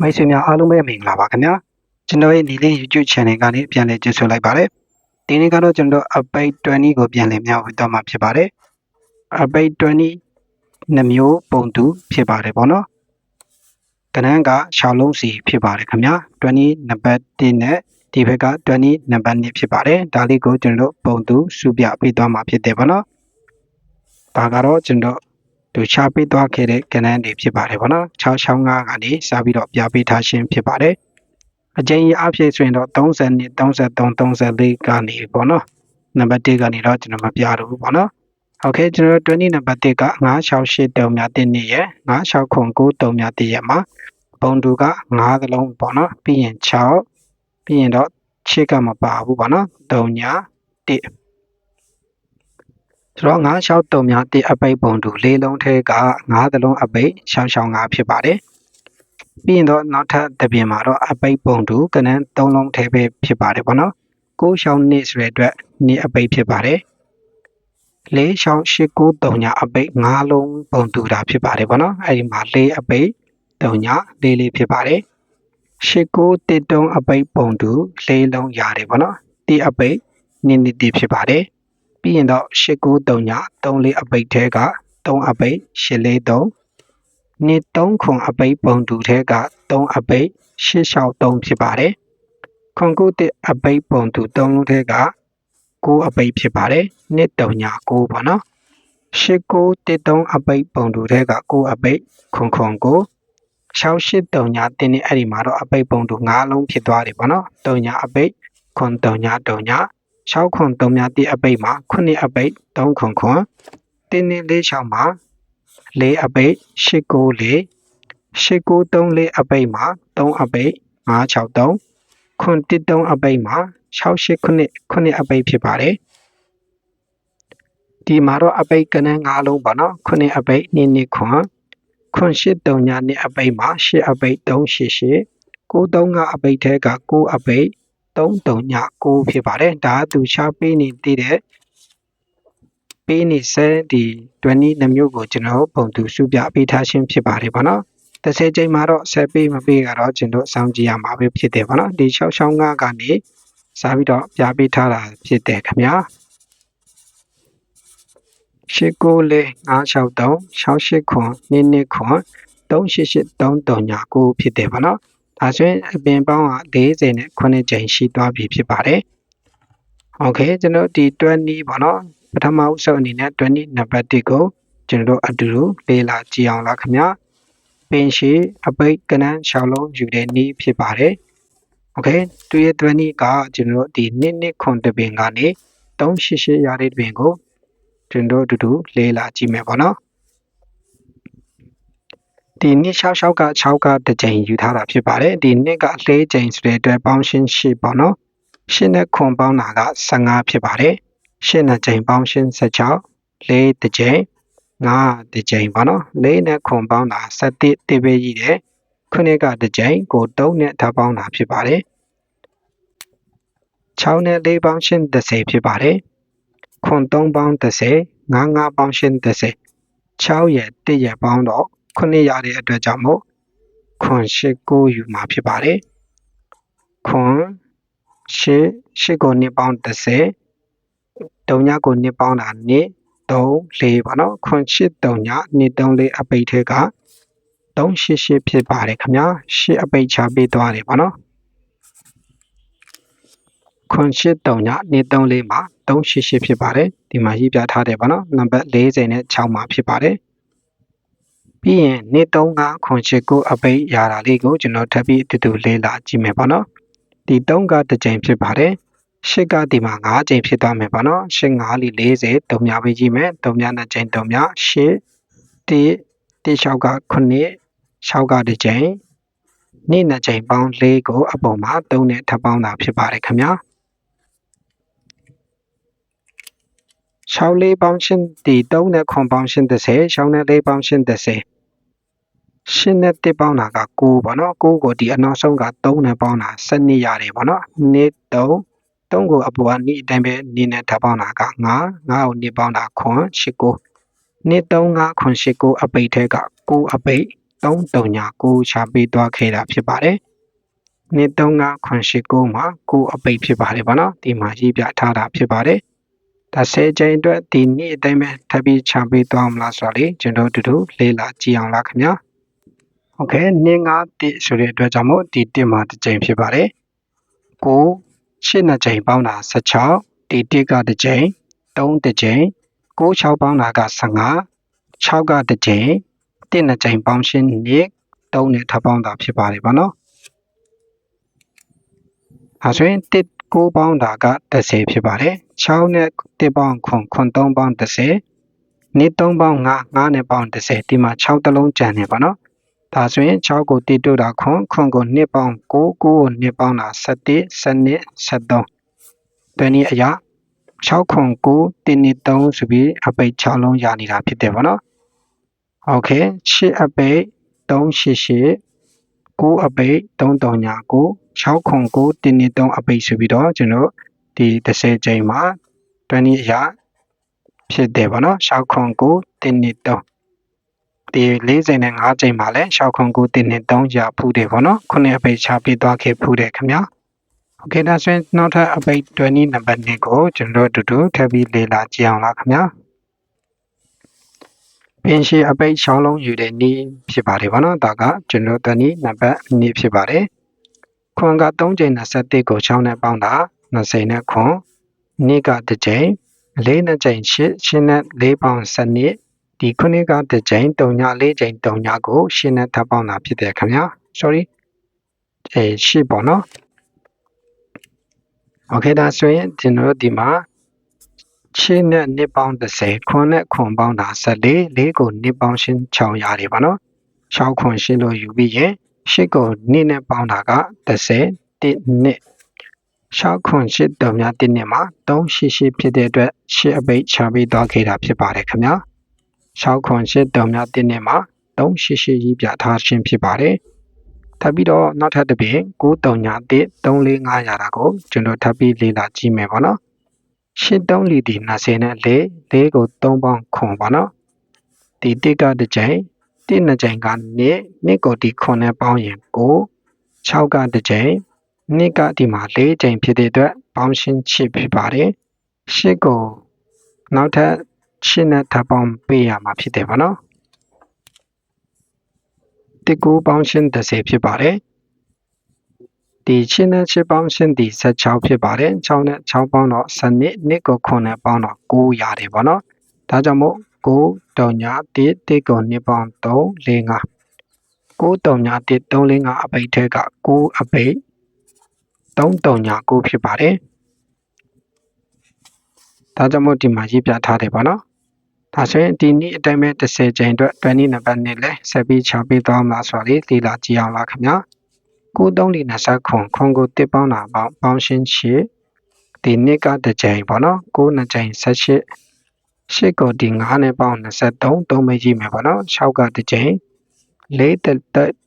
မိတ်ဆွေများအားလုံးပဲမင်္ဂလာပါခင်ဗျာကျွန်တော်ရဲ့နေလေး YouTube channel ကနေပြန်လည်ကြိုဆိုလိုက်ပါတယ်ဒီနေ့ကတော့ကျွန်တော်အပိတ်20ကိုပြန်လည်မျှဝေတော့မှာဖြစ်ပါတယ်အပိတ်20နှစ်မျိုးပုံတူဖြစ်ပါတယ်ပေါ့နော်ကနန်းက6လုံးစီဖြစ်ပါတယ်ခင်ဗျာ20နံပါတ်1နဲ့ဒီဘက်က20နံပါတ်2ဖြစ်ပါတယ်ဒါလေးကိုကျွန်တော်ပုံတူစုပြပေးသွားမှာဖြစ်တယ်ပေါ့နော်ဒါကတော့ကျွန်တော် သူချပေးသွားခဲ့တဲ့ကဏ္ဍတွေဖြစ်ပါတယ်ဗောနော်665ကနေစပြီးတော့ပြပေးထားခြင်းဖြစ်ပါတယ်အကြိမ်ကြီးအဖြစ်ဆိုရင်တော့30နှစ်33 34ကနေပေါ့နော်နံပါတ်1ကနေတော့ကျွန်တော်မပြတော့ဘူးပေါ့နော်ဟုတ်ကဲ့ကျွန်တော်20နံပါတ်1က968တုံမြတင်နေရ969တုံမြတည့်ရမှာပုံတူက9သလုံးပေါ့နော်ပြီးရင်6ပြီးရင်တော့6ကမပါဘူးပေါ့နော်တုံညာ1 ဆိုတော့963များတစ်အပိတ်ပုံတူလေးလုံးထဲက9သလုံးအပိတ်665ဖြစ်ပါတယ်ပြီးရင်တော့နောက်ထပ်တစ်ပြင်မှာတော့အပိတ်ပုံတူကနန်း3လုံးထဲပဲဖြစ်ပါတယ်ပေါ့နော်6ရှောင်းနှစ်ဆိုတဲ့အတွက်နှစ်အပိတ်ဖြစ်ပါတယ်၄ရှောင်း၈9 3ညာအပိတ်5လုံးပုံတူတာဖြစ်ပါတယ်ပေါ့နော်အဲ့ဒီမှာ၄အပိတ်3ညာ၄လေးဖြစ်ပါတယ်၈9တစ်တုံးအပိတ်ပုံတူ၄လုံးရတယ်ပေါ့နော်တိအပိတ်နည်းနည်းတိဖြစ်ပါတယ် ပြီးရင်တော့893ည34အပိတ်ထဲက3အပိတ်843နှစ်3ခွန်အပိတ်ပုံတူထဲက3အပိတ်863ဖြစ်ပါတယ်ခွန်ကုတစ်အပိတ်ပုံတူ3လုံးထဲက9အပိတ်ဖြစ်ပါတယ်နှစ်3ည9ပေါ့နော်8913အပိတ်ပုံတူထဲက9အပိတ်ခွန်ခွန်ကို683ညတင်းနေအဲ့ဒီမှာတော့အပိတ်ပုံတူ9လုံးဖြစ်သွားတယ်ပေါ့နော်3ညအပိတ်ခွန်3ည3ည 6ခွန်3များတိအပိတ်မှာ9အပိတ်3ခွန်ခွန်တင်းနေလေး6မှာ4အပိတ်8ကို4 8ကို3 4အပိတ်မှာ3အပိတ်5 6 3ခွန်1 3အပိတ်မှာ6 8 9 9အပိတ်ဖြစ်ပါတယ်ဒီမှာတော့အပိတ်ကနန်း5လုံးပေါ့နော်9အပိတ်2 2ခွန်ခွန်8 3ည2အပိတ်မှာ8အပိတ်3 8 8 9 3ကအပိတ်ထဲက9အပိတ် 3 3ည9ဖြစ်ပါတယ်ဒါကသူရှားပေးနေတည်တဲ့ပေးနေစဲဒီ20နှမျိုးကိုကျွန်တော်ပုံသူစုပြပေးထားခြင်းဖြစ်ပါတယ်ဗောနော်30ချိန်မှာတော့ဆက်ပေးမပေးကတော့ကျွန်တော်စောင့်ကြည့်ရမှာပဲဖြစ်တယ်ဗောနော်ဒီ665ကနေစားပြီးတော့ပြပေးထားတာဖြစ်တယ်ခင်ဗျာ894563 68ခွန်22ခွန်3883339ဖြစ်တယ်ဗောနော် ဒါဆိုရင်အပင်ပေါင်းက40နဲ့9ကြိမ်ရှိသွားပြီဖြစ်ပါတယ်။ Okay ကျွန်တော်ဒီ20ပေါ့နော်ပထမဦးဆုံးအနေနဲ့20နံပါတ်1ကိုကျွန်တော်တို့အတူတူလေ့လာကြည့်အောင်လားခင်ဗျာ။ပင်ရှိအပိတ်ကနန်း6လုံးယူတဲ့နည်းဖြစ်ပါတယ်။ Okay သူရဲ့20ကကျွန်တော်တို့ဒီ2နှစ်ခွန်တပင်ကနေ388ရတဲ့တပင်ကိုကျွန်တော်တို့အတူတူလေ့လာကြည့်မယ်ပေါ့နော်။ ဒီနှစ်66က6ကတစ်ကြိမ်ယူထားတာဖြစ်ပါတယ်ဒီနှစ်က၄ကြိမ်ဆိုတဲ့အတွက်ပေါင်းရှင်း8ပေါ့နော်ရှင်းနဲ့ခွန်ပေါင်းတာက15ဖြစ်ပါတယ်ရှင်းနဲ့ကြိမ်ပေါင်းရှင်း16၄တစ်ကြိမ်5တစ်ကြိမ်ပေါ့နော်၄နဲ့ခွန်ပေါင်းတာ17တိပဲကြီးတယ်ခုနှစ်ကတစ်ကြိမ်ကို3နဲ့ထပ်ပေါင်းတာဖြစ်ပါတယ်6နဲ့4ပေါင်းရှင်း30ဖြစ်ပါတယ်ခွန်3ပေါင်း30 5 5ပေါင်းရှင်း30 6ရဲ့1ရဲ့ပေါင်းတော့ 9ရတဲ့အတွက်ကြောင့်မို့ခွန်8 9ယူမှာဖြစ်ပါတယ်ခွန်8 8ကို2ပေါင်း30တုံညကို2ပေါင်းတာ2 3 4ပါနော်ခွန်8တုံည2 3 4အပိတ်ထဲက388ဖြစ်ပါတယ်ခင်ဗျာ8အပိတ်ချပေးသွားတယ်ပါနော်ခွန်8တုံည2 3 4မှာ388ဖြစ်ပါတယ်ဒီမှာရေးပြထားတယ်ပါနော်နံပါတ်40နဲ့6မှာဖြစ်ပါတယ် ပြီးရင်နှစ်3ကခွန်ချစ်ကိုအပိတ်ရတာလေးကိုကျွန်တော်ထပ်ပြီးတူတူလေးလာကြည့်မယ်ပေါ့နော်ဒီ3ကတစ်ကြိမ်ဖြစ်ပါတယ်ရှစ်ကဒီမှာ5ကြိမ်ဖြစ်သွားမယ်ပေါ့နော်ရှစ်5လီ40တုံများပေးကြည့်မယ်တုံများနဲ့ကြိမ်တုံများရှစ်တိတိ6က9 6ကတစ်ကြိမ်နေ့နဲ့ကြိမ်ပေါင်း4ကိုအပေါ်မှာ3နဲ့ထပ်ပေါင်းတာဖြစ်ပါတယ်ခင်ဗျာ6လေးပေါင်းရှင်းဒီ3နဲ့ခွန်ပေါင်းရှင်း30 6နဲ့4ပေါင်းရှင်း30 ရှင်းနဲ့တစ်ပေါင်းတာက9ပေါ့နော်9ကိုဒီအနောက်ဆုံးက3နဲ့ပေါင်းတာ12ရတယ်ပေါ့နော်နှစ်3 3ကိုအပေါ်ကနေအတိုင်းပဲနေနဲ့ထပ်ပေါင်းတာက9 9ကိုနေပေါင်းတာခွန်8 9နှစ်3 9ခွန်8 9အပိတ်ထဲက9အပိတ်339ရှာပေးသွားခဲ့တာဖြစ်ပါတယ်နှစ်3989မှာ9အပိတ်ဖြစ်ပါတယ်ဗောနော်ဒီမှာရေးပြထားတာဖြစ်ပါတယ်ဒါ10ချိန်အတွက်ဒီနေ့အတိုင်းပဲထပ်ပြီးချပေးသွားမလားဆိုတော့လေကျွန်တော်တို့တို့လေ့လာကြည့်အောင်လားခင်ဗျာ โอเคနှစ်9တိဆိုတဲ့အတွက်ကြောင့်မို့ဒီတစ်မှာတစ်ချိန်ဖြစ်ပါတယ်9 8နှစ်ချိန်ပေါင်းတာ16ဒီတစ်ကတစ်ချိန်3တစ်ချိန်9 6ပေါင်းတာက15 6ကတစ်ချိန်တစ်နှစ်ချိန်ပေါင်းရှင်းနှစ်3နဲ့ထပ်ပေါင်းတာဖြစ်ပါတယ်ဗောနော်အဲဆိုရင်တစ်9ပေါင်းတာက30ဖြစ်ပါတယ်6နဲ့တစ်ပေါင်းခွန်ခွန်3ပေါင်း30နှစ်3ပေါင်း5 5နဲ့ပေါင်း30ဒီမှာ6တလုံးကျန်နေပါနော် ဒါဆိုရင်6ကိုတိတို့တာခွန်ခွန်ကိုနှစ်ပေါင်း9 9ကိုနှစ်ပေါင်းတာ17 12 73ဒီနည်းအရာ6ခွန်9တင်းနှစ်3ဆိုပြီးအပိတ်6လုံးရနေတာဖြစ်တယ်ဗောနော်โอเค8အပိတ်388 9အပိတ်339 6ခွန်9တင်းနှစ်3အပိတ်ဆိုပြီးတော့ကျွန်တော်ဒီ30ချိန်မှာ20အရာဖြစ်တယ်ဗောနော်6ခွန်9တင်းနှစ်3 ဒီ45ချိန်မှာလည်း6ခွန်9တင်းနှစ်3ရဖူးတယ်ဗောနော်ခုနှစ်အပိတ်ချပေးသွားခဲ့ဖူးတယ်ခင်ဗျာโอเคဒါဆိုရင်နောက်ထပ်အပိတ်20နံပါတ်2ကိုကျွန်တော်တို့အတူတူထပ်ပြီးလေ့လာကြည့်အောင်လားခင်ဗျာပင်ရှိအပိတ်6လုံးယူတဲ့နည်းဖြစ်ပါတယ်ဗောနော်ဒါကကျွန်တော်တနည်းနံပါတ်2ဖြစ်ပါတယ်ခွန်က3ချိန်21ကို6နဲ့ပေါင်းတာ20နဲ့ခွန်နေ့ကတစ်ချိန်၄နှစ်ချိန်8 8နဲ့4ပေါင်း7နှစ် ဒီခုနှစ်ကတစ်ကြိမ်တုံညာလေးကြိမ်တုံညာကိုရှင်းနဲ့ထပ်ပေါင်းတာဖြစ်တယ်ခင်ဗျာ sorry အဲရှင်းပေါ့နော် okay ဒါဆိုရင်ကျွန်တော်တို့ဒီမှာချင်းနဲ့နှစ်ပေါင်း30ခွန်နဲ့ခွန်ပေါင်းတာ14လေးကိုနှစ်ပေါင်းရှင်း600တွေပါနော်6ခွန်ရှင်းလို့ယူပြီးရင်ရှစ်ကိုနှစ်နဲ့ပေါင်းတာက30တစ်နှစ်6ခွန်ရှစ်တုံများတစ်နှစ်မှာ3ရှိရှိဖြစ်တဲ့အတွက်ရှစ်အပိတ်ချပေးသွားခဲ့တာဖြစ်ပါတယ်ခင်ဗျာ 6ခွန်8တုံများ1နှစ်မှာ388ရေးပြထားခြင်းဖြစ်ပါတယ်ထပ်ပြီးတော့နောက်ထပ်တစ်ပြင်939 345ရတာကိုကျွန်တော်ထပ်ပြီးလေ့လာကြည့်မယ်ပေါ့နော်83လီဒီ20နဲ့4 4ကို3ပေါင်းခွန်ပေါ့နော်ဒီတစ်ကတစ်ကြိမ်တစ်နှစ်ကြိမ်ကနှစ်နှစ်ကိုဒီခွန်နဲ့ပေါင်းရင်9 6ကတစ်ကြိမ်နှစ်ကဒီမှာ4ကြိမ်ဖြစ်တဲ့အတွက်ပေါင်းရှင်းချစ်ဖြစ်ပါတယ်8ကိုနောက်ထပ် 8နဲ့ထပ်ပေါင်းပေးရမှာဖြစ်တယ်ပေါ့နော်တစ်ကိုပေါင်းရှင်း30ဖြစ်ပါတယ်ဒီချင်းနဲ့ချစ်ပေါင်းရှင်းဒီ16ဖြစ်ပါတယ်6နဲ့6ပေါင်းတော့7နှစ်နှစ်ကို9နဲ့ပေါင်းတော့9ရတယ်ပေါ့နော်ဒါကြောင့်မို့9တုံညာ1 1ကို2ပေါင်း3 4 5 9တုံညာ1 3 4 5အပိတ်ထဲက9အပိတ်3တုံညာ9ဖြစ်ပါတယ်ဒါကြောင့်မို့ဒီမှာရေးပြထားတယ်ပေါ့နော် ဒါဆိုရင်ဒီနေ့အတိုင်းပဲ30ချိန်အတွက်20နံပါတ်နဲ့လဲဆက်ပြီးချပေးသွားမှာဆိုတော့လေလေ့လာကြည့်အောင်လားခင်ဗျာ93လီ20ခွန်ခွန်ကိုတစ်ပေါင်းတာပေါင်းပေါင်းရှင်းချစ်ဒီနှစ်ကတစ်ကြိမ်ပေါ့နော်9နှစ်ကြိမ်18 8ကိုဒီ9နဲ့ပေါင်း23 3မိတ်ကြည့်မယ်ပေါ့နော်6ကတစ်ကြိမ်4တက်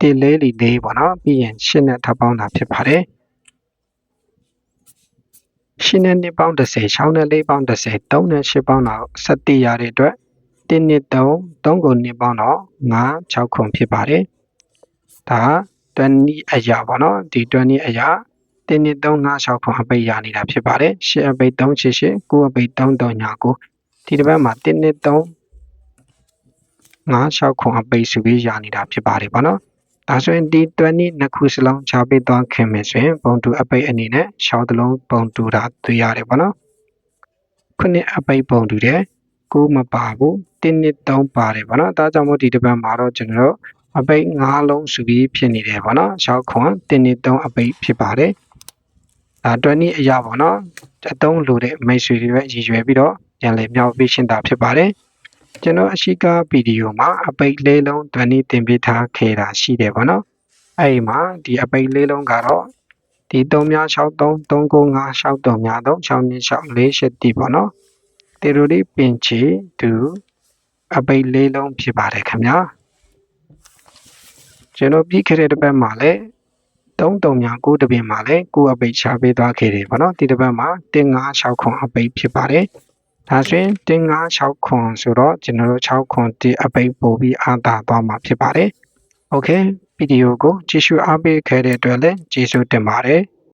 တက်လေးလီလေးပေါ့နော်ပြီးရင်8နဲ့ထပ်ပေါင်းတာဖြစ်ပါတယ် ရှင်းနဲ့နှစ်ပေါင်း30 6နဲ့4ပေါင်း30 3နဲ့8ပေါင်းတော့17ရတဲ့အတွက်1နှစ်3 3ကိုနှစ်ပေါင်းတော့9 6ခွန်ဖြစ်ပါတယ်ဒါ20အရာပေါ့နော်ဒီ20အရာ1နှစ်3 5 6ခွန်အပိတ်ရနေတာဖြစ်ပါတယ်8အပိတ်388 9အပိတ်339ဒီတစ်ပတ်မှာ1နှစ်3 5 6ခွန်အပိတ်စုပြီးရနေတာဖြစ်ပါတယ်ပေါ့နော် ဒါဆိုရင်ဒီ20နှစ်ခုစလုံးချပေးသွားခင်မယ်ဆိုရင်ပုံတူအပိတ်အနေနဲ့ရှောင်းတလုံးပုံတူတာတွေ့ရတယ်ပေါ့နော်ခုနှစ်အပိတ်ပုံတူတယ်ကိုမပါဘူး1နှစ်3ပါတယ်ပေါ့နော်ဒါကြောင့်မို့ဒီတစ်ပတ်မှာတော့ကျွန်တော်တို့အပိတ်5လုံးစုပြီးဖြစ်နေတယ်ပေါ့နော်ရှောင်းခွန်1နှစ်3အပိတ်ဖြစ်ပါတယ်ဒါ20အရာပေါ့နော်အတုံးလိုတဲ့မိတ်ဆွေတွေပဲရည်ရွယ်ပြီးတော့ပြန်လည်မြောက်ပေးရှင်းတာဖြစ်ပါတယ် ကျွန်တော်အရှိကဗီဒီယိုမှာအပိတ်လေးလုံးတွန်းနေတင်ပေးထားခဲ့တာရှိတယ်ပေါ့နော်အဲ့ဒီမှာဒီအပိတ်လေးလုံးကတော့ဒီ3များ63 395 63များ3 6နှစ်6 4 8တီပေါ့နော်တေရိုဒီပင်ချီသူအပိတ်လေးလုံးဖြစ်ပါတယ်ခင်ဗျာကျွန်တော်ပြီးခဲ့တဲ့တစ်ပတ်မှာလည်း3တုံများ9တပင်မှာလည်း9အပိတ်ချပေးသွားခဲ့တယ်ပေါ့နော်ဒီတစ်ပတ်မှာ1 5 6ခွန်အပိတ်ဖြစ်ပါတယ် ဒါဆိုရင်တင်း9 6ခွန်ဆိုတော့ကျွန်တော်တို့6ခွန်ဒီအပိတ်ပို့ပြီးအသာသွားမှာဖြစ်ပါတယ်။ Okay ဗီဒီယိုကိုကြည့်ရှုအားပေးခဲ့တဲ့အတွက်လည်းကျေးဇူးတင်ပါတယ်။